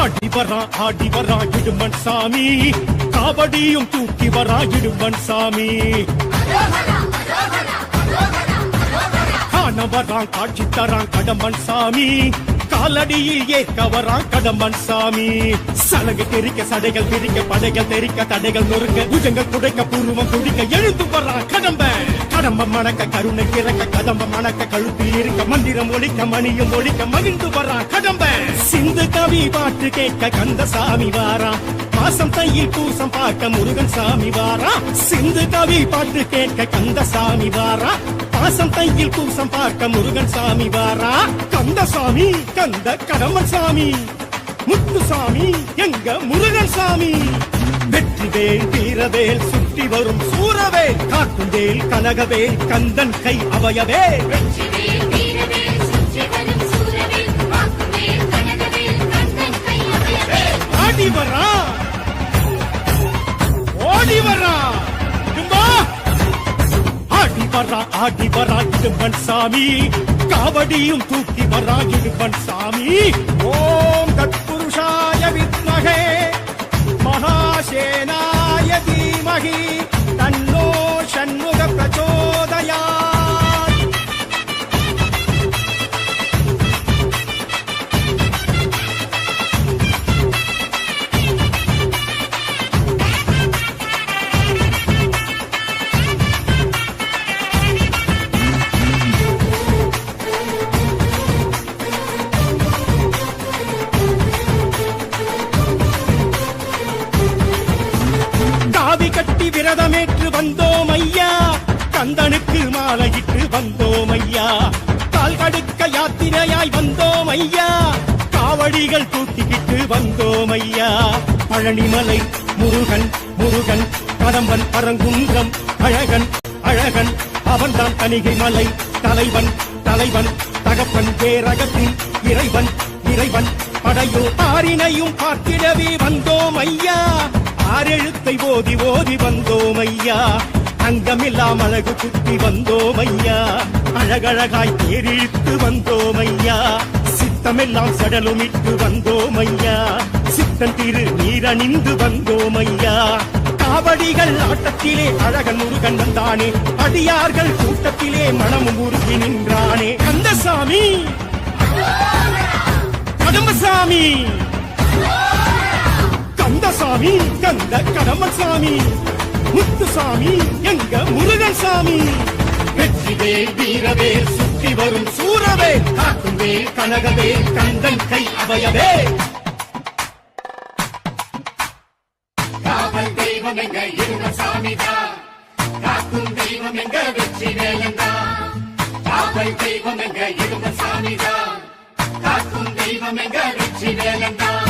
ஆடி வரா ஆடி வரா இடுமன் சாமி. காபடியும் தூக்கி வரா இடுமன் சாமி. காண வரா காட்சி தரான் கடம்பன் சாமி. காலடியில் ஏற்க வரான் கடம்பன் சாமி. சலகு தெரிக்க சடைகள் தெரிக்க படைகள் தெரிக்க தடைகள் நொறுக்க புஜங்கள் குடைக்க பூர்வம் குடிக்க எழுந்து வரான் கடம்ப. கடம்ப மணக்க கருணை இறக்க கதம்ப மணக்க கழுத்தில் இருக்க மந்திரம் ஒழிக்க மணியும் ஒழிக்க மகிழ்ந்து வர்றான் கடம்ப. சிந்து கவி பாட்டு கேட்க கந்தசாமி வாரா. மாசம் தையில் பூசம் பார்க்க முருகன் சாமி வாரா. சிந்து கவி பாட்டு கேட்க கந்தசாமி வாரா. பாசம் தையில் பூசம் பார்க்க முருகன் சாமி வாரா. கந்தசாமி கந்த கடம்பன் சாமி. முத்துசாமி எங்க முருகன் சாமி. வெற்றிவேல் வீரவேல் சுற்றி வரும் சூரவேல் காட்டுவேல் கனகவேல் கந்தன் கை அவயவேல் வெற்றிவேல் வீரவேல் வரா ஆடி வரா இடும்பன் சாமி. காவடியும் தூக்கி வரா இடும்பன் சாமி. ஓ விரதமேற்று வந்தோம் ஐயா. கந்தனுக்கு மாலையிட்டு வந்தோம் ஐயா. கால் கடுக்க யாத்திரையாய் வந்தோம் ஐயா. காவடிகள் தூக்கிக்கிட்டு வந்தோம் ஐயா. பழனிமலை முருகன் முருகன் கடம்பன் பரங்குன்றம் அழகன் அழகன். அவன்தான் தணிகை மலை தலைவன் தலைவன். தகப்பன் பேரகத்தின் இறைவன் இறைவன். படையோ ஆறினையும் பார்த்திடவே வந்தோம் ஐயா. ஓதி ஓதி வந்தோம் ஐயா அங்கமில்லாம் அழகு குத்தி வந்தோம் ஐயா அழகழகாய் தேரிழித்து வந்தோம் ஐயா சித்தமெல்லாம் சடலுமிட்டு வந்தோம் ஐயா சித்தன் திரு நீரணிந்து வந்தோம் ஐயா காவடிகள் ஆட்டத்திலே அழகன் முருகன் வந்தானே? அடியார்கள் கூட்டத்திலே மனமும் உருகி நின்றானே? கந்தசாமி! கடம்பசாமி கந்தசாமி கந்த கடம்பசாமி முத்துசாமி எங்க முருகன் சாமி. வெற்றிவே வீரவே சுற்றி வரும் சூரவே. காக்குவே கனகவே கந்தன் கை அவையவே. காவல் தெய்வம் எங்க இரும சாமிதான் காக்கும் தெய்வம் எங்க வெற்றி வேலந்தான் காவல் தெய்வம் எங்க இரும சாமிதான் காக்கும் தெய்வம் எங்க வெற்றி வேலந்தான்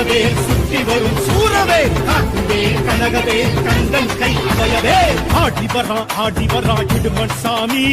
வெற்றிவேல் சுற்றி வரும் சூரவே. காட்டுவே கனகவே கந்தன் கை அவையவே ஆடி வரா ஆடி வரா இடுமன் சாமி.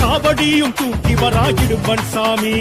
காவடியும் தூக்கி வரா இடுமன் சாமி.